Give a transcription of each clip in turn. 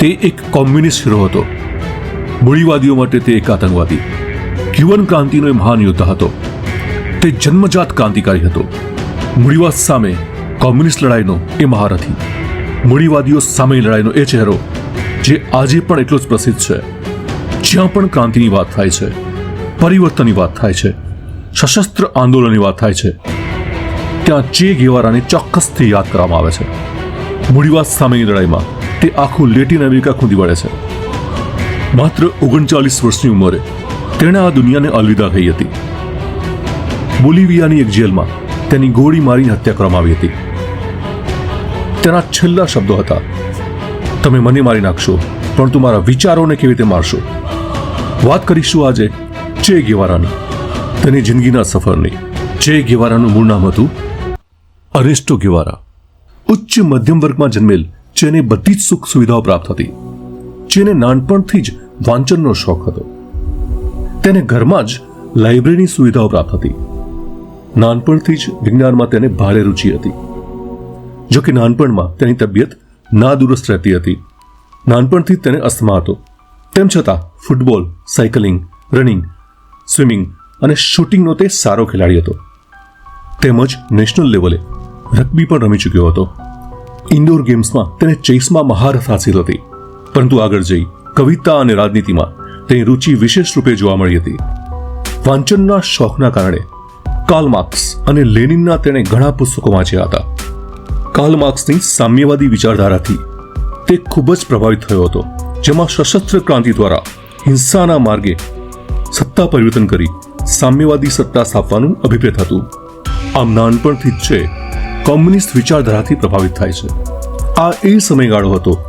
તે એક communist hero હતો. મૂડીવાદીઓ માટે તે એક આતંકવાદી. ક્યુબન ક્રાંતિનો એ મહાન યોદ્ધા હતો. તે જન્મજાત ક્રાંતિકારી હતો. મૂડીવાદ સામે કોમ્યુનિસ્ટ લડાઈનો એ મહારથી. મૂડીવાદીઓ સામેની લડાઈનો એ ચહેરો, જે આજે પણ એટલો જ પ્રસિદ્ધ છે. જ્યાં પણ ક્રાંતિની વાત થાય છે, પરિવર્તનની વાત થાય છે, સશસ્ત્ર આંદોલનની વાત થાય છે, ત્યાં ચે ગેવારાને ચોક્કસથી યાદ કરવામાં આવે છે. મૂડીવાદ સામેની લડાઈમાં તે આખું લેટિન અમેરિકા ખૂંદી વળે છે. માત્ર ઓગણચાલીસ વર્ષની ઉંમરે તેણે આ દુનિયાને અલવિદા કહી હતી. બોલિવિયાની એક જેલમાં તેની ગોળી મારીને હત્યા કરવામાં આવી હતી. તેના છેલ્લા શબ્દો હતા, તમે મને મારી નાખશો પરંતુ મારા વિચારોને કેવી રીતે મારશો? વાત કરીશું આજે ચે ગેવારાની, તેની જિંદગીના સફરની. ચે ગેવારાનું મૂળ નામ હતું અરેસ્ટો ગેવારા. ઉચ્ચ મધ્યમ વર્ગમાં જન્મેલ ચેને બધી જ સુખ સુવિધાઓ પ્રાપ્ત હતી, જેને નાનપણથી જ વાંચનનો શોખ હતો. તેને ઘરમાં જ લાઇબ્રેરીની સુવિધાઓ પ્રાપ્ત હતી. નાનપણથી જ વિજ્ઞાનમાં તેને ભારે રુચિ હતી. જો કે નાનપણમાં તેની તબિયત નાદુરસ્ત રહેતી હતી. નાનપણથી જ તેને અસ્થમા હતો. તેમ છતાં ફૂટબોલ, સાયકલિંગ, રનિંગ, સ્વિમિંગ અને શૂટિંગનો તે સારો ખેલાડી હતો. તેમજ નેશનલ લેવલે રગ્બી પણ રમી ચૂક્યો હતો. ઇન્ડોર ગેમ્સમાં તેને ચેસમાં મહારથ હાંસિલ હતી. પરંતુ આગળ જઈ કવિતા અને રાજનીતિમાં તેની રુચિ વિશેષ રૂપે જોવા મળી હતી. વાંચનના શોખના કારણે કાર્લ માર્ક્સ અને લેનિનના તેણે ઘણા પુસ્તકો વાંચ્યા હતા. કાર્લ માર્ક્સની સામ્યવાદી વિચારધારાથી તે ખૂબ જ પ્રભાવિત થયો હતો, જેમાં સશસ્ત્ર ક્રાંતિ દ્વારા હિંસાના માર્ગે સત્તા પરિવર્તન કરી સામ્યવાદી સત્તા સ્થાપવાનું અભિપ્રેત હતું. આમ નાનપણથી જ છે કોમ્યુનિસ્ટ વિચારધારાથી પ્રભાવિત થાય છે. આ એ સમયગાળો હતો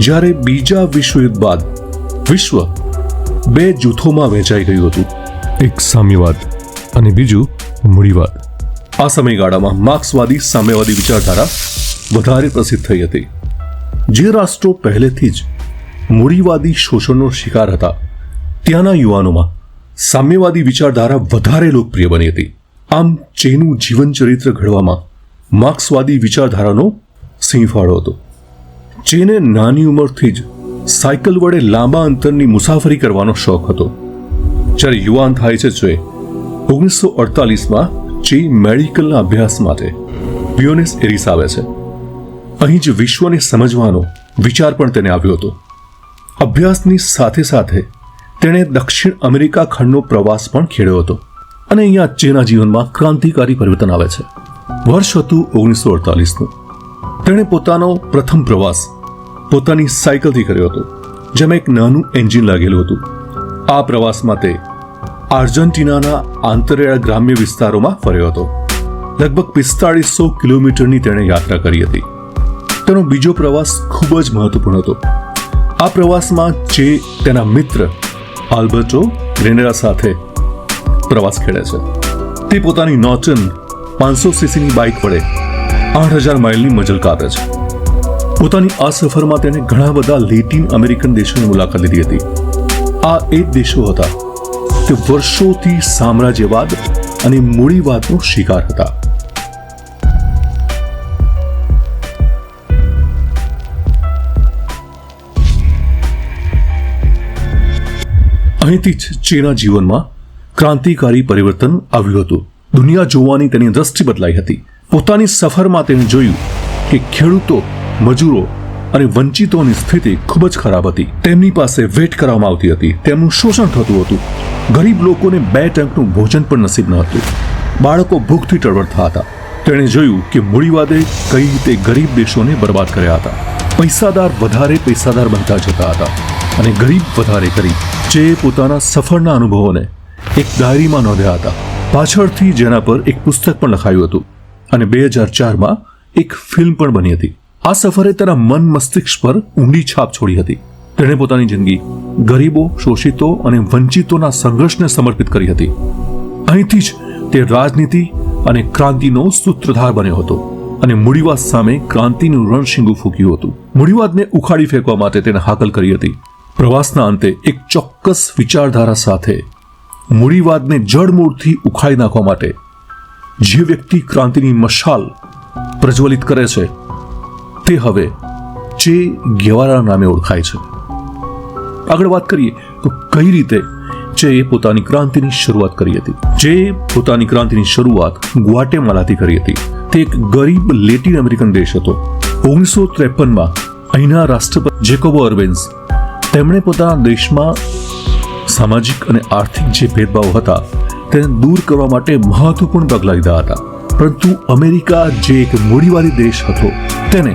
જ્યારે બીજા વિશ્વયુદ્ધ બાદ વિશ્વ બે જૂથોમાં વહેંચાઈ ગયું હતું. એક સામ્યવાદ અને બીજું મૂડીવાદ. આ સમયગાળામાં માર્ક્સવાદી સામ્યવાદી વિચારધારા વધારે પ્રસિદ્ધ થઈ હતી. જે રાષ્ટ્રો પહેલેથી જ મૂડીવાદી શોષણનો શિકાર હતા, ત્યાંના યુવાનોમાં સામ્યવાદી વિચારધારા વધારે લોકપ્રિય બની હતી. આમ ચેનું જીવન ચરિત્ર ઘડવામાં માર્ક્સવાદી વિચારધારાનો સિંહફાળો હતો. જેને નાની ઉંમરથી જ સાયકલ વડે લાંબા અંતરની મુસાફરી કરવાનો શોખ હતો. જ્યારે યુવાન થાય છે જે ઓગણીસો અડતાલીસમાં જે મેડિકલના અભ્યાસ માટે બ્યોનેસ એરિસ આવે છે. અહીં જ વિશ્વને સમજવાનો વિચાર પણ તેને આવ્યો હતો. અભ્યાસની સાથે સાથે તેણે દક્ષિણ અમેરિકા ખંડનો પ્રવાસ પણ ખેડ્યો હતો અને અહીંયા ચેના જીવનમાં ક્રાંતિકારી પરિવર્તન આવે છે. વર્ષ હતું ઓગણીસો અડતાલીસનું. તેણે પોતાનો પ્રથમ પ્રવાસ પોતાની સાયકલથી કર્યો હતો, જેમાં એક નાનું એન્જિન લાગેલું હતું. આ પ્રવાસ માટે આર્જેન્ટિનાના આંતરિયાળ ગ્રામ્ય વિસ્તારોમાં ફર્યો હતો. લગભગ પિસ્તાળીસો કિલોમીટરની તેણે યાત્રા કરી હતી. તેનો બીજો પ્રવાસ ખૂબ જ મહત્વપૂર્ણ હતો. આ પ્રવાસમાં જે તેના મિત્ર આલ્બર્ટો ગ્રેનેરા સાથે પ્રવાસ ખેડે છે. તે પોતાની નોચન પાંચસો સીસીની બાઇક વડે આઠ હજાર માઇલની મજલ કાપે છે. પોતાની આ સફરમાં તેણે ઘણા બધા લેટિન અમેરિકન દેશોની મુલાકાત લીધી હતી. આ એ દેશો હતા તે વર્ષોથી સામ્રાજ્યવાદ અને મૂડીવાદનો શિકાર હતા. અહીંથી જ ચેના જીવનમાં ક્રાંતિકારી પરિવર્તન આવ્યું હતું. દુનિયા જોવાની તેની દ્રષ્ટિ બદલાઈ હતી. પોતાની સફરમાં તેણે જોયું કે ખેડૂતો, મજૂરો અને વંચિતોની સ્થિતિ ખૂબ જ ખરાબ હતી. તેમની પાસે વેટ કરવામાં આવતી હતી. તેમનું શોષણ થતું હતું. ગરીબ લોકોને બે ટંકનું ભોજન પણ નસીબ ન હતું. બાળકો ભૂખથી ટળવડતા હતા. તેણે જોયું કે મૂડીવાદે કઈ રીતે ગરીબ દેશોને બરબાદ કર્યા હતા. પૈસાદાર વધારે પૈસાદાર બનતા જતા હતા અને ગરીબ વધારે ગરીબ. જે પોતાના સફળના અનુભવોને એક ડાયરીમાં નોંધ્યા હતા. પાછળથી જેના પર એક પુસ્તક પણ લખાયું હતું અને બે હજાર ચારમાં એક ફિલ્મ પણ બની હતી. આ સફરે તેના મન મસ્તિષ્ક પર ઊંડી છાપ છોડી હતી. તેણે પોતાની જિંદગી ગરીબો, શોષિતો અને વંચિતોના સંઘર્ષને સમર્પિત કરી હતી. અહીંથી જ તે રાજનીતિ અને ક્રાંતિનો સૂત્રધાર બન્યો હતો અને મૂડીવાદ સામે ક્રાંતિનું રણશીંગું ફૂક્યું હતું. મૂડીવાદને ઉખાડી ફેંકવા માટે તેને હાકલ કરી હતી. પ્રવાસના અંતે એક ચોક્કસ વિચારધારા સાથે મૂડીવાદને જડમૂળથી ઉખાડી નાખવા માટે જે વ્યક્તિ ક્રાંતિની મશાલ પ્રજ્વલિત કરે છે, તે હવે ચે ગેવારા નામે ઓળખાય છે. આગળ વાત કરીએ તો કઈ રીતે ચેએ પોતાની ક્રાંતિની શરૂઆત કરી હતી. જે પોતાની ક્રાંતિની શરૂઆત ગ્વાટેમાલાથી કરી હતી. તે એક ગરીબ લેટિન અમેરિકન દેશ હતો. ઓગણીસો ત્રેપનમાં અહીંના રાષ્ટ્રપતિ જેકોબો અરબેન્સ તેમણે પોતાના દેશમાં સામાજિક અને આર્થિક જે ભેદભાવ હતા, તેને દૂર કરવા માટે મહત્વપૂર્ણ પગલાં લીધા હતા. પરંતુ અમેરિકા જે એક મૂડીવાદી દેશ હતો, તેને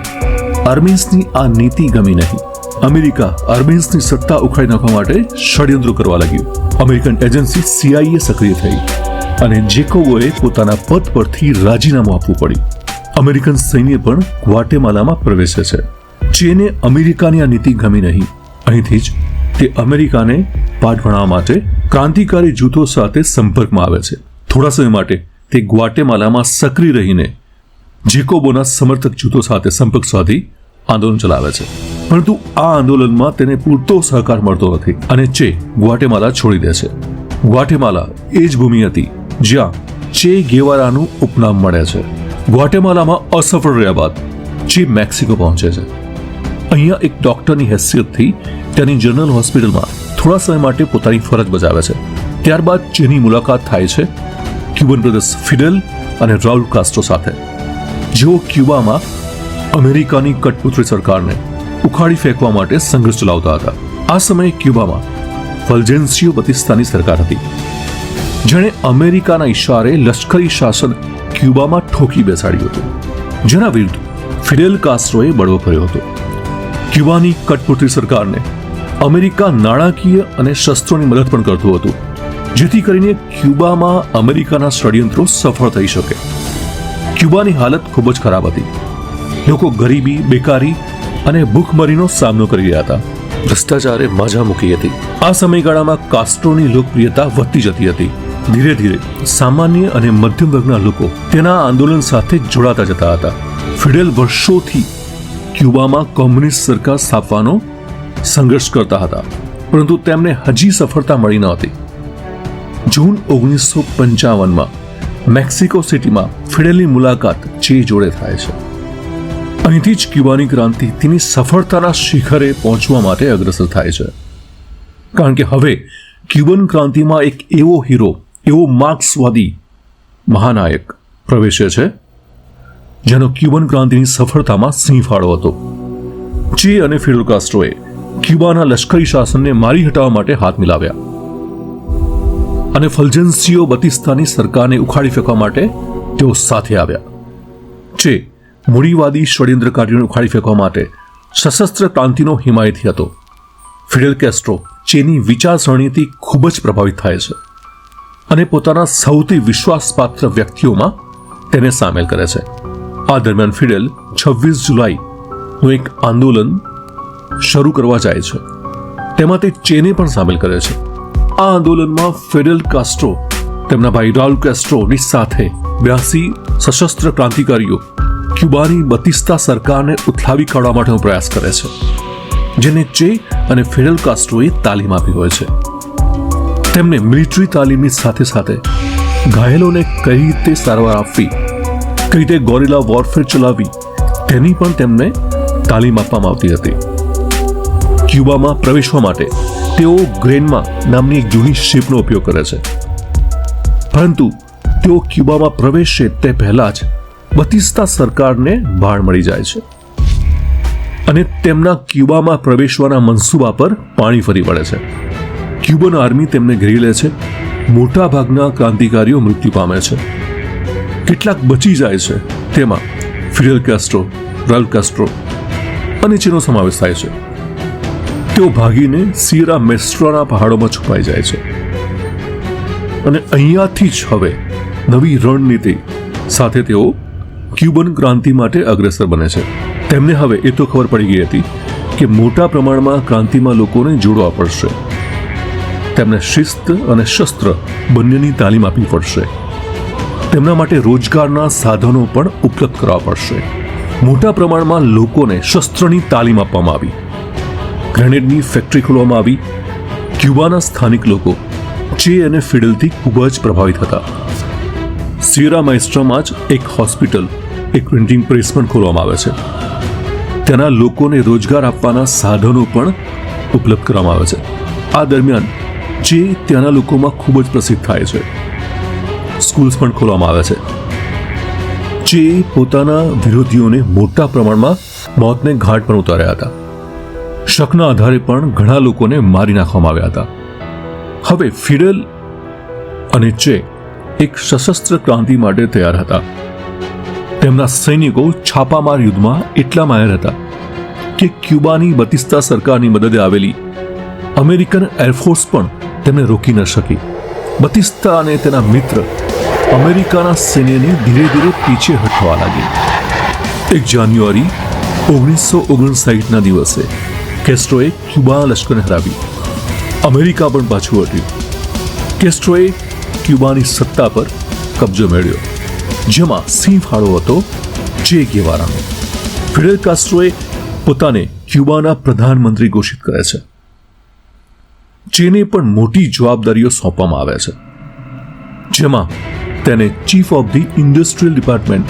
અર્મેન્સની આ નીતિ ગમી નહીં. અમેરિકા અર્મેન્સની સત્તા ઉખાડી નાખવા માટે ષડયંત્રો કરવા લાગ્યું. અમેરિકન એજન્સી સીઆઈએ સક્રિય થઈ અને જેકોવોએ પોતાના પદ પરથી રાજીનામું આપવું પડ્યું. અમેરિકન સૈન્ય પણ ગ્વાટેમાલામાં પ્રવેશે છે. ચીને અમેરિકાની આ નીતિ ગમી નહીં. અહીંથી જ તે અમેરિકાને પાઠ ભણાવવા માટે ક્રાંતિકારી જૂથો સાથે સંપર્કમાં આવે છે. થોડા સમય માટે તે ગ્વાટેમાલામાં સક્રિય રહીને જેકોબોના સમર્થક જૂથો સાથે સંપર્ક સાધી આંદોલન ચલાવે છે. પરંતુ આ આંદોલનમાં તેને પૂરતો સહકાર મળતો નથી અને ચે ગ્વાટેમાલા છોડી દે છે. ગ્વાટેમાલા એ જ ભૂમિ હતી જ્યાં ચે ગેવારાનું ઉપનામ મળે છે. ગ્વાટેમાલામાં અસફળ રહ્યા બાદ ચે મેક્સિકો પહોંચે છે. અહીંયા એક ડોક્ટરની હેસિયતથી તેની જનરલ હોસ્પિટલમાં થોડા સમય માટે પોતાની ફરજ બજાવે છે. ત્યારબાદ જેની મુલાકાત થાય છે ક્યુબન બ્રધર્સ ફિડેલ અને રાઉલ કાસ્ટ્રો સાથે. જેઓ ક્યુબામાં અમેરિકાની કઠપુતળી સરકારને ઉખાડી ફેંકવા માટે સંઘર્ષ ચલાવતા હતા. આ સમયે ક્યુબામાં ફલ્જેન્સિયો બતિસ્તાની સરકાર હતી. જેણે અમેરિકાના ઇશારે લશ્કરી શાસન ક્યુબામાં ઠોકી બેસાડ્યું હતું. જેના વિરુદ્ધ ફિડેલ કાસ્ટ્રોએ બળવો કર્યો હતો. ક્યુબાની કટપુતળી સરકારને અમેરિકા નાણાકીય અને શસ્ત્રોની મદદ પણ કરતું હતું, જેથી કરીને ક્યુબામાં અમેરિકાના ષડયંત્રો સફળ થઈ શકે. ક્યુબાની હાલત ખૂબ જ ખરાબ હતી. લોકો ગરીબી, બેકારી અને ભૂખમરીનો સામનો કરી રહ્યા હતા. ભ્રષ્ટાચારે માજા મૂકી હતી. આ સમયગાળામાં કાસ્ટ્રોની લોકપ્રિયતા વધતી જતી હતી. ધીરે ધીરે સામાન્ય અને મધ્યમ વર્ગના લોકો તેના આંદોલન સાથે જોડાતા જતા હતા. ફિડેલ વર્ષોથી ક્યુબામાં કોમ્યુનિસ્ટ સરકાર સ્થાપવાનો સંઘર્ષ કરતા હતા. પરંતુ તેમને હજી સફળતા મળી ન હતી. જૂન ઓગણીસો પંચાવનમાં મેક્સિકો સિટીમાં ફિડેલની મુલાકાત જે જોડે થાય છે. અહીંથી જ ક્યુબાની ક્રાંતિ તેની સફળતાના શિખરે પહોંચવા માટે અગ્રસર થાય છે. કારણ કે હવે ક્યુબન ક્રાંતિમાં એક એવો હીરો, એવો માર્ક્સવાદી મહાનાયક પ્રવેશે છે. જેનો ક્યુબન ક્રાંતિની સફળતામાં સિંહ ફાળો હતો. ચે અને ફિડલ કાસ્ટ્રોએ ક્યુબાના લશ્કરી શાસનને મારી હટાવવા માટે હાથ મિલાવ્યા. અને ફલ્જન્સીઓ બતિસ્તાની સરકારને ઉખાડી ફેંકવા માટે તેઓ સાથે આવ્યા. ચે મૂડીવાદી ષડયંત્રકારીઓને ઉખાડી ફેંકવા માટે સશસ્ત્ર ક્રાંતિનો હિમાયતી હતો. ફિડેલ કેસ્ટ્રો ચેની વિચારસરણીથી ખૂબ જ પ્રભાવિત થાય છે અને પોતાના સૌથી વિશ્વાસપાત્ર વ્યક્તિઓમાં તેને સામેલ કરે છે. આ દરમિયાન ફિડેલ છવ્વીસ જુલાઈનું એક આંદોલન શરૂ કરવા જાય છે. તેમાં તે ચેને પણ સામેલ કરે છે. આ આંદોલનમાં ફિડેલ કાસ્ટ્રો, તેમના ભાઈ રાઉલ કેસ્ટ્રોની સાથે બ્યાસી સશસ્ત્ર ક્રાંતિકારીઓ ક્યુબાની બતિસ્તા સરકારને ઉથલાવી કાઢવા માટેનો પ્રયાસ કરે છે, જેને ચે અને ફિડેલ કાસ્ટ્રોએ તાલીમ આપી હોય છે. તેમને મિલિટરી તાલીમની સાથે સાથે ઘાયલોને કઈ રીતે સારવાર આપવી રીતે ગોરિલા વોરફેર ચલાવી, તેની પણ તેમને તાલીમ આપવામાં આવતી હતી. ક્યુબામાં પ્રવેશવા માટે તેઓ ગ્રેનમાં નામની એક જૂની શિપનો ઉપયોગ કરે છે. પરંતુ તેઓ ક્યુબામાં પ્રવેશે તે પહેલા જ બતિસ્તા સરકારને ભાણ મળી જાય છે. અને તેમના ક્યુબામાં પ્રવેશવાના મનસૂબા પર પાણી ફરી પડે છે. ક્યુબન આર્મી તેમને ઘેરી લે છે. મોટાભાગના ક્રાંતિકારીઓ મૃત્યુ પામે છે. કેટલાક બચી જાય છે. તેમાં ફિડેલ કાસ્ટ્રો, રાલ કાસ્ટ્રો અને ચીનો સમાવેશ થાય છે. તેઓ ભાગીને સિયરા મેસ્ટ્રોના પહાડોમાં છુપાઈ જાય છે. અને અહીંયાથી જ હવે નવી રણનીતિ સાથે તેઓ ક્યુબન ક્રાંતિ માટે અગ્રેસર બને છે. તેમને હવે એ તો ખબર પડી ગઈ હતી કે મોટા પ્રમાણમાં ક્રાંતિમાં લોકોને જોડવા પડશે. તેમને શિસ્ત અને શસ્ત્ર બંનેની તાલીમ આપવી પડશે. તેમના માટે રોજગારના સાધનો પણ ઉપલબ્ધ કરવા પડશે. મોટા પ્રમાણમાં લોકોને શસ્ત્રની તાલીમ આપવામાં આવી. ગ્રેનેડની ફેક્ટરી ખોલવામાં આવી. ક્યુબાના સ્થાનિક લોકો ચે અને ફિડલથી ખૂબ જ પ્રભાવિત હતા. સિયરા માઇસ્ટ્રામાં જ એક હોસ્પિટલ, એક પ્રિન્ટિંગ પ્રેસ પણ ખોલવામાં આવે છે. તેના લોકોને રોજગાર આપવાના સાધનો પણ ઉપલબ્ધ કરવામાં આવે છે. આ દરમિયાન જે ત્યાંના લોકોમાં ખૂબ જ પ્રસિદ્ધ થાય છે. સ્કૂલ્સ પણ ખોલવામાં આવે છે. જે પોતાના વિરોધીઓને મોટા પ્રમાણમાં મોતને ઘાટ પર ઉતાર્યા હતા. શકના આધારે પણ ઘણા લોકોને મારી નાખવામાં આવ્યા હતા. હવે ફિડલ અને ચે એક સશસ્ત્ર ક્રાંતિ માટે તૈયાર હતા. તેમના સૈનિકો છાપામાર યુદ્ધમાં એટલા માયર હતા કે ક્યુબાની બતિસ્તા સરકારની મદદે આવેલી અમેરિકન એરફોર્સ પણ તેમને રોકી ન શકી. બતિસ્તા અને તેના મિત્ર અમેરિકાના સૈન્યને ધીરે ધીરે પીછે હટવા લાગી. એક જાન્યુઆરી ઓગણીસો ઓગણસાઠના દિવસે કેસ્ટ્રોએ ક્યુબા લશ્કરને હરાવી. અમેરિકા પણ પાછું હટ્યું. કેસ્ટ્રોએ ક્યુબાની સત્તા પર કબજો મેળવ્યો, જેમાં સિંહ ફાળો હતો જે ગેવારાનો. ફિડેલ કાસ્ટ્રોએ પોતાને ક્યુબાના પ્રધાનમંત્રી ઘોષિત કરે છે. જેને પણ મોટી જવાબદારીઓ સોંપવામાં આવે છે. જેમાં તેને chief of the industrial department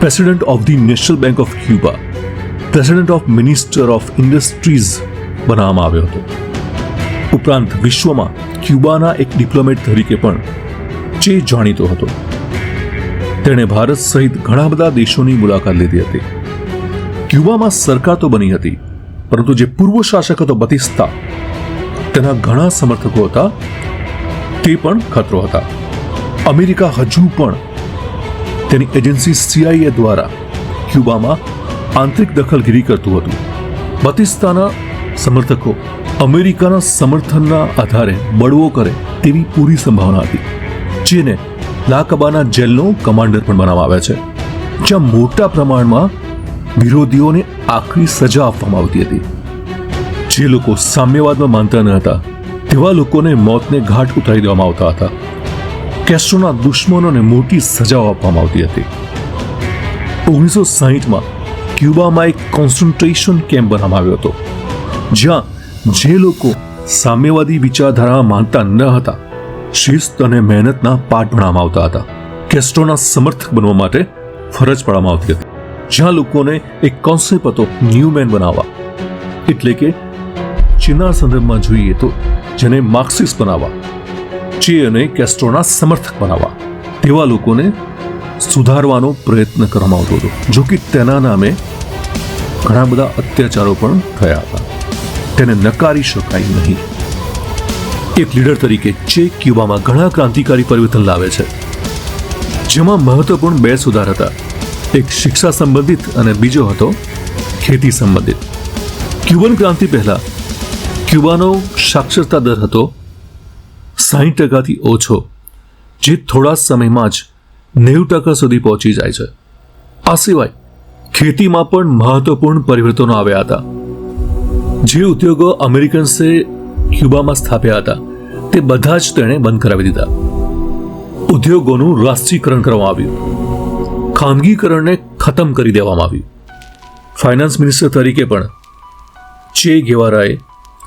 president of the national bank of Cuba president of minister of industries બનાવવામાં આવ્યો હતો. ઉપરાંત વિશ્વમાં ક્યુબાના એક ડિપ્લોમેટ તરીકે પણ જે જાણીતો હતો. તેણે ભારત સહિત ઘણા બધા દેશોની મુલાકાત લીધી હતી. ક્યુબામાં સરકાર તો બની હતી, પરંતુ જે પૂર્વ શાસક હતો બતિસ્તા, તેના ઘણા સમર્થકો હતા, તે પણ ખતરો હતા. અમેરિકા હજુ પણ તેની એજન્સી સીઆઈએ દ્વારા ક્યુબામાં આંતરિક દખલગીરી કરતું હતું. બતિસ્તાના સમર્થકો અમેરિકાના સમર્થનના આધારે બળવો કરે તેવી પૂરી સંભાવના હતી, જેને લાકબાના જેલનો કમાન્ડર પણ બનાવવામાં આવે છે, જ્યાં મોટા પ્રમાણમાં વિરોધીઓને આખરી સજા આપવામાં આવતી હતી. જે લોકો સામ્યવાદમાં માનતા ન હતા, તેવા લોકોને મોતને ઘાટ ઉતારી દેવામાં આવતા હતા. કેસ્ટ્રોના દુશ્મનોને મોટી સજાઓ આપવામાં આવતી હતી. ઓગણીસો સાહીઠમાં ક્યુબામાં એક કોન્સન્ટ્રેશન કેમ્પ બનાવવામાં આવ્યો હતો, જ્યાં જે લોકો સામ્યવાદી વિચારધારામાં માનતા ન હતા, શિસ્ત અને મહેનતના પાઠ ભણવામાં આવતા હતા. કેસ્ટ્રોના સમર્થક બનવા માટે ફરજ પાડવામાં આવતી હતી, જ્યાં લોકોને એક કોન્સેપ્ટ હતો ન્યૂમેન બનાવવા. એટલે કે ચીનના સંદર્ભમાં જોઈએ તો જેને માર્ક્સિસ્ટ બનાવવા. અને કેસ્ટ્રોના સમર્થક બનાવવા. તેવા લોકોને સુધારવાનો પ્રયત્ન કરવામાં આવતો હતો, જો કે તેના નામે ઘણા બધા અત્યાચારો પણ થયા હતા. તેને નકારી શકાય નહીં. એક લીડર તરીકે ચે ક્યુબામાં ઘણા ક્રાંતિકારી પરિવર્તન લાવે છે, જેમાં મહત્વપૂર્ણ બે સુધાર હતા. એક શિક્ષા સંબંધિત અને બીજો હતો ખેતી સંબંધિત. ક્યુબન ક્રાંતિ પહેલા ક્યુબાનો સાક્ષરતા દર હતો સાહીઠ ટકાથી ઓછો, જે થોડા સમયમાં જ નેવું ટકા સુધી પહોંચી જાય છે. આ સિવાય ખેતીમાં પણ મહત્વપૂર્ણ પરિવર્તનો આવ્યા હતા. જે ઉદ્યોગો અમેરિકન્સે ક્યુબામાં સ્થાપ્યા હતા, તે બધા જ તેણે બંધ કરાવી દીધા. ઉદ્યોગોનું રાષ્ટ્રીયકરણ કરવામાં આવ્યું. ખાનગીકરણને ખતમ કરી દેવામાં આવ્યું. ફાઇનાન્સ મિનિસ્ટર તરીકે પણ ચે ગેવારાએ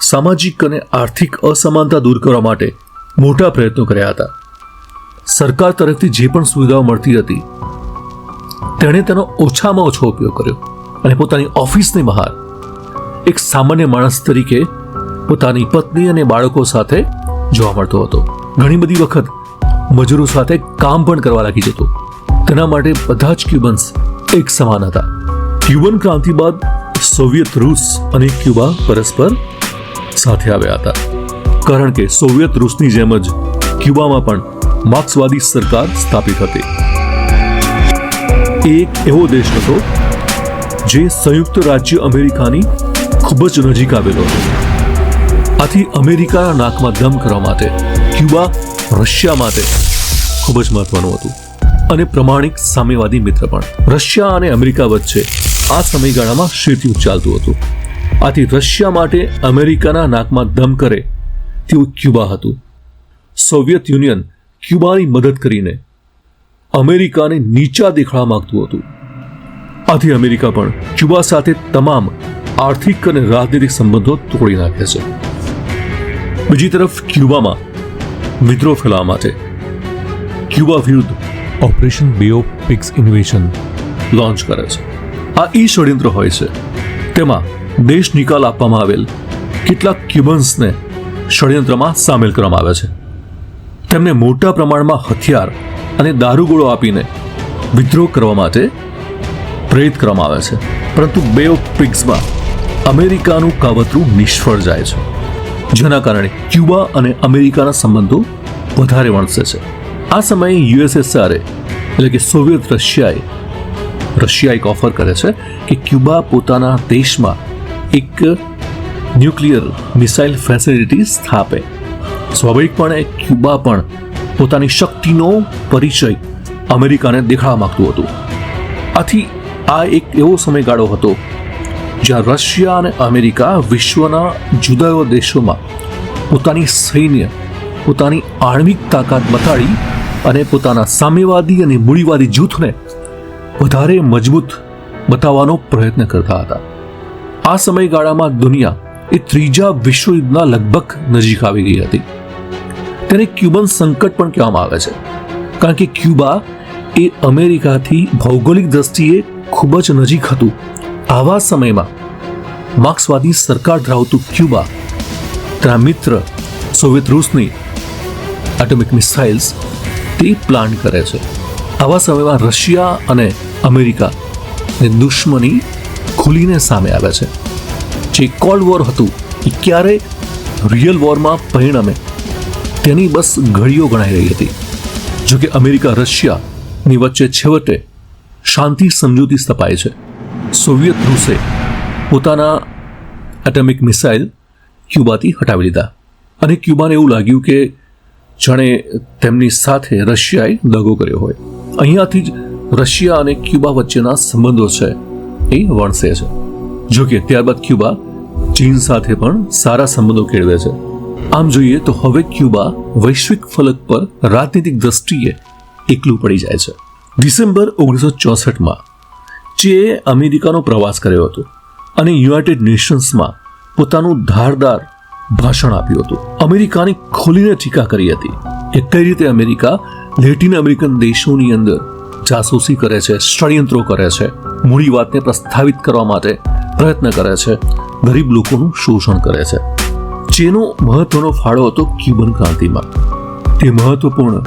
સામાજિક અને આર્થિક અસમાનતા દૂર કરવા માટે મોટા પ્રયત્નો કર્યા હતા. સરકાર તરફથી જે પણ સુવિધાઓ મળતી હતી, તેણે તેનો ઓછામાં ઓછો ઉપયોગ કર્યો અને પોતાની ઓફિસની બહાર એક સામાન્ય માણસ તરીકે પોતાની પત્ની અને બાળકો સાથે જોવા મળતો હતો. ઘણી બધી વખત મજૂરો સાથે કામ પણ કરવા લાગી જતો. તેના માટે બધા જ ક્યુબન્સ એક સમાન હતા. ક્યુબન ક્રાંતિ બાદ સોવિયત રૂસ અને ક્યુબા પરસ્પર સાથે આવ્યા હતા. કારણ કે સોવિયત રૂસની જેમ જ ક્યુબામાં પણ માર્ક્સવાદી સરકાર સ્થાપિત હતી. એ એક એવો દેશ હતો જે સંયુક્ત રાજ્ય અમેરિકાની ખૂબ જ નજીક આવેલો હતો. આથી અમેરિકાના નાકમાં દમ કરવા માટે ક્યુબા રશિયા માટે ખૂબ જ મહત્વનું હતું. અને પ્રમાણિક સામ્યવાદી મિત્ર પણ. રશિયા અને અમેરિકા વચ્ચે આ સમયગાળામાં શીતયુદ્ધ ચાલતું હતું. આથી રશિયા માટે અમેરિકાના નાકમાં દમ કરે તેવું ક્યુબા હતું. સોવિયત યુનિયન ક્યુબાની મદદ કરીને અમેરિકાને નીચા દેખાડવા માંગતું હતું. આથી અમેરિકા પણ ક્યુબા સાથે તમામ આર્થિક અને રાજનીતિક સંબંધો તોડી નાખે છે. બીજી તરફ ક્યુબામાં વિદ્રોહ ફેલાવવા માટે ક્યુબા વિરુદ્ધ operation Bay of Pigs invasion launch કરે છે. આ ઈ ષડયંત્ર હોય છે. તેમાં દેશ નિકાલ આપવામાં આવેલ કેટલાક ક્યુબન્સને ષડયંત્રમાં સામેલ કરવામાં આવે છે. તેમને મોટા પ્રમાણમાં હથિયાર અને દારૂગોળો આપીને વિદ્રોહ કરવા માટે પ્રેરિત કરવામાં આવે છે. પરંતુ બે ઓફ પિગ્સમાં અમેરિકાનું કાવતરું નિષ્ફળ જાય છે. જેના કારણે ક્યુબા અને અમેરિકાના સંબંધો વધારે વણસે છે. આ સમયે યુએસએસઆરએ, એટલે કે સોવિયત રશિયાએ, રશિયા એક ઓફર કરે છે કે ક્યુબા પોતાના દેશમાં એક ન્યુક્લિયર મિસાઇલ ફેસિલિટી સ્થાપે. સ્વાભાવિકપણે ક્યુબા પણ પોતાની શક્તિનો પરિચય અમેરિકાને દેખાડવા માંગતું હતું. આથી આ એક એવો સમયગાળો હતો જ્યાં રશિયા અને અમેરિકા વિશ્વના જુદા દેશોમાં પોતાની સૈન્ય, પોતાની આણ્વિક તાકાત બતાડી અને પોતાના સામ્યવાદી અને મૂડીવાદી જૂથને વધારે મજબૂત બતાવવાનો પ્રયત્ન કરતા હતા. આ સમયગાળામાં દુનિયા એ ત્રીજા વિશ્વયુદ્ધના લગભગ નજીક આવી ગઈ હતી. તેને ક્યુબન સંકટ પણ કહેવામાં આવે છે. કારણ કે ક્યુબા એ અમેરિકાથી ભૌગોલિક દ્રષ્ટિએ ખૂબ જ નજીક હતું. આવા સમયમાં માર્ક્સવાદી સરકાર ધરાવતું ક્યુબા, તેના મિત્ર સોવિયત રૂસની એટોમિક મિસાઇલ્સ તે પ્લાન કરે છે. આવા સમયમાં રશિયા અને અમેરિકા દુશ્મની ખુલીને સામે આવે છે. જે કોલ્ડ વોર હતું. એ ક્યારે? રિયલ વોરમાં પરિણમે. તેની બસ ઘડીઓ ગણાઈ રહી હતી. જોકે અમેરિકા રશિયાની વચ્ચે છેવટે શાંતિ સમજૂતી સ્થપાય છે. સોવિયત રૂસે પોતાના એટમિક મિસાઇલ ક્યુબાથી હટાવી લીધા. અને ક્યુબાને એવું લાગ્યું કે જાણે તેમની સાથે રશિયાએ દગો કર્યો હોય. અહીંયાથી જ રશિયા અને ક્યુબા વચ્ચેના સંબંધો છે એ વણસે છે. જો કે ત્યારબાદ ક્યુબા ચીન સાથે પણ સારા સંબંધો કેળવે છે. આમ જોઈએ તો હવે ક્યુબા વૈશ્વિક ફલક પર રાજનીતિક દ્રષ્ટિએ એકલું પડી જાય છે. ડિસેમ્બર ઓગણીસો ચોસઠમાં ચેએ અમેરિકાનો પ્રવાસ કર્યો હતો અને યુનાઇટેડ નેશન્સમાં પોતાનું ધારદાર ભાષણ આપ્યું હતું. અમેરિકાની ખોલીને ટીકા કરી હતી કે કઈ રીતે અમેરિકા લેટિન અમેરિકન દેશોની અંદર જાસૂસી કરે છે, ષડયંત્રો કરે છે મૂડીવાદને પ્રસ્થાપિત કરવા માટે પ્રયત્ન કરે છે. ગરીબ લોકોનું શોષણ કરે છે. જેનો મહત્વનો ફાળો હતો ક્યુબન ક્રાંતિમાં. તે મહત્વપૂર્ણ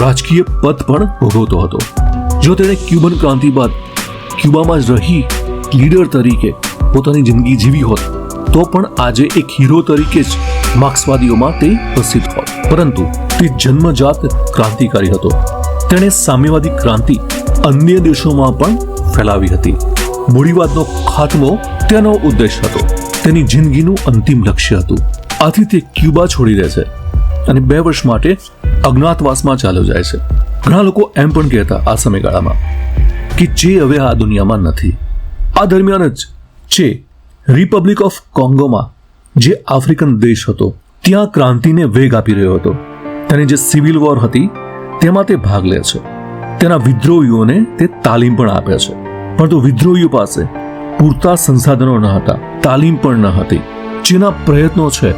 રાજકીય પદ પણ ભોગવતો હતો. જો તેણે ક્યુબન ક્રાંતિ બાદ ક્યુબામાં જ રહી લીડર તરીકે પોતાની જિંદગી જીવી હોત, તો પણ આજે એક હીરો તરીકે જ માર્ક્સવાદીઓમાં તે પ્રસિદ્ધ હોત. પરંતુ તે જન્મજાત ક્રાંતિકારી હતો. તેણે સામ્યવાદી ક્રાંતિ અન્ય દેશોમાં પણ ફેલાવી હતી. મૂડીવાદનો ખાત્મો તેનો ઉદ્દેશ હતો. તેની જિંદગીનું અંતિમ લક્ષ્ય હતું. આથી તે ક્યુબા છોડી દે છે અને બે વર્ષ માટે અજ્ઞાતવાસમાં ચાલ્યો જાય છે. ઘણા લોકો એમ પણ કહેતા આ સમયગાળામાં કે જે હવે આ દુનિયામાં નથી. આ દરમિયાન જ જે રિપબ્લિક ઓફ કોંગોમાં જે આફ્રિકન દેશ હતો, ત્યાં ક્રાંતિને વેગ આપી રહ્યો હતો. તેની જે સિવિલ વોર હતી, તેમાં તે ભાગ લે છે. તેના વિદ્રોહીઓને તે તાલીમ પણ આપે છે. પરંતુ વિદ્રોહીઓ પાસે પૂરતા સંસાધનો ન હતા, તાલીમ પણ ન હતી. જેના પ્રયત્નો છે,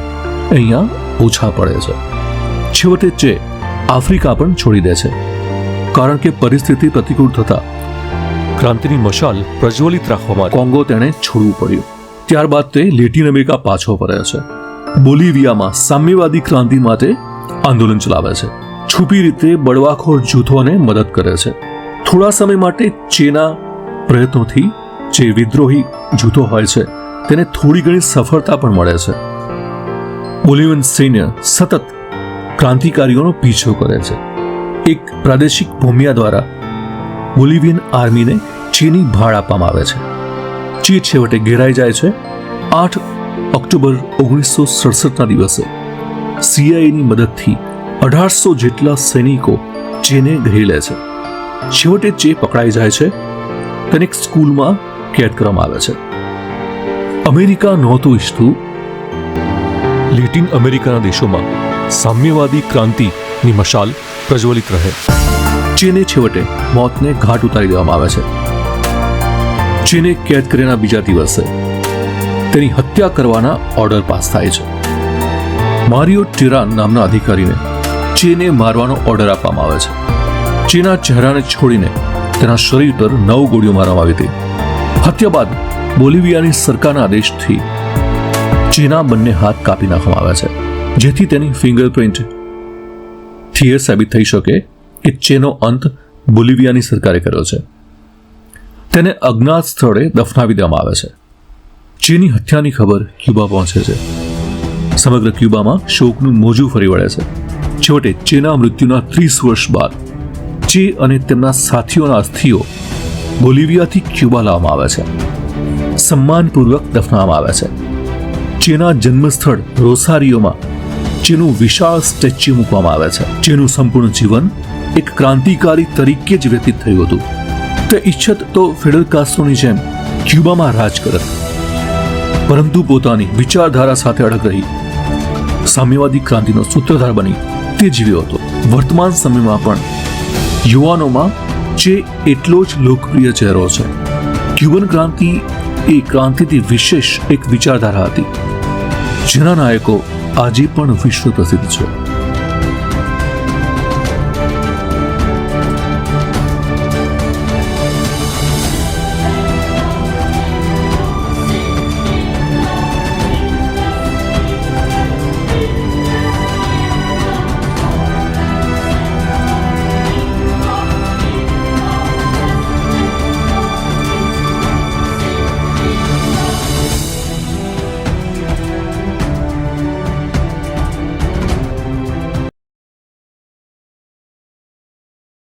અહીંયા ઓછા પડે છે. છેવટે ચે આફ્રિકા પણ છોડી દે છે. કારણ કે પરિસ્થિતિ પ્રતિકૂળ થતા ક્રાંતિની મશાલ પ્રજ્વલિત રાખવામાં કોંગો તેણે છોડવું પડ્યું. ત્યારબાદ તે લેટિન અમેરિકા પાછો ફરે છે. બોલિવિયામાં સામ્યવાદી ક્રાંતિ માટે આંદોલન ચલાવે છે. છુપી રીતે બળવાખોર જૂથોને મદદ કરે છે. થોડા સમય માટે ચેના પ્રયત્નોથી જે વિદ્રોહી જૂથો હોય છે, તેને થોડી ઘણી સફળતા પણ મળે છે. બોલિવન સૈન્ય સતત ક્રાંતિકારીઓનો પીછો કરે છે. એક પ્રાદેશિક ભૂમિયા દ્વારા બોલિવિયન આર્મીને ચીની ભાડ આપવામાં આવે છે. ચી છેવટે ઘેરાઈ જાય છે. આઠ ઓક્ટોબર ઓગણીસો સડસઠના દિવસે સીઆઈની મદદથી અઢારસો જેટલા સૈનિકો ચેને ઘેરી લે છે. છેવટે ચે પકડાઈ જાય છે. તેને એક સ્કૂલમાં કેદ કરવામાં આવે છે. અમેરિકા નહોતું ઈચ્છતું. લેટિન અમેરિકાના દેશોમાં સામ્યવાદી ક્રાંતિની મશાલ પ્રજ્વલિત રહે. ચેને છેવટે મોતને ઘાટ ઉતારી દેવામાં આવે છે. ચીને કેદ કર્યાના બીજા દિવસે તેની હત્યા કરવાના ઓર્ડર પાસ થાય છે. મારિયો ટિરાન નામના અધિકારીને ચેને મારવાનો ઓર્ડર આપવામાં આવે છે. ચેના ચહેરાને છોડીને તેના શરીર પર નવ ગોળીઓ મારવામાં આવી હતી. હત્યા બાદ બોલિવિયાની સરકારના આદેશથી ચેના બંને હાથ કાપી નાખવામાં આવ્યા છે. જેથી તેની ફિંગરપ્રિન્ટ થિયર સાબિત થઈ શકે કે ચેનો અંત બોલિવિયાની સરકારે કર્યો છે. તેને અજ્ઞાત સ્થળે દફનાવી દેવામાં આવે છે. ચેની હત્યાની ખબર ક્યુબા પહોંચે છે. સમગ્ર ક્યુબામાં શોકનું મોજું ફરી વળે છે. છેવટે ચેના મૃત્યુના ત્રીસ વર્ષ બાદ ચે અને તેમના સાથીઓના અસ્થિઓ બોલિવિયાથી ક્યુબા લાવવામાં આવે છે. સન્માનપૂર્વક દફનાવવામાં આવે છે. ચેના જન્મસ્થળ રોસારીઓમાં ચેનું વિશાળ સ્ટેચ્યુ મૂકવામાં આવે છે. ચેનું સંપૂર્ણ જીવન એક ક્રાંતિકારી તરીકે જ વ્યતીત થયું હતું. તે ઈચ્છત તો ફિડલ કાસ્ટ્રોની જેમ ક્યુબામાં રાજ કરત. પરંતુ પોતાની વિચારધારા સાથે અડગ રહી. સામ્યવાદી ક્રાંતિનો સૂત્રધાર બની તે જીવ્યો હતો. વર્તમાન સમયમાં પણ યુવાનોમાં જે એટલો જ લોકપ્રિય ચહેરો છે. ક્યુબન ક્રાંતિ એ ક્રાંતિથી વિશેષ એક વિચારધારા હતી. જેના નાયકો આજે પણ વિશ્વ પ્રસિદ્ધ છે.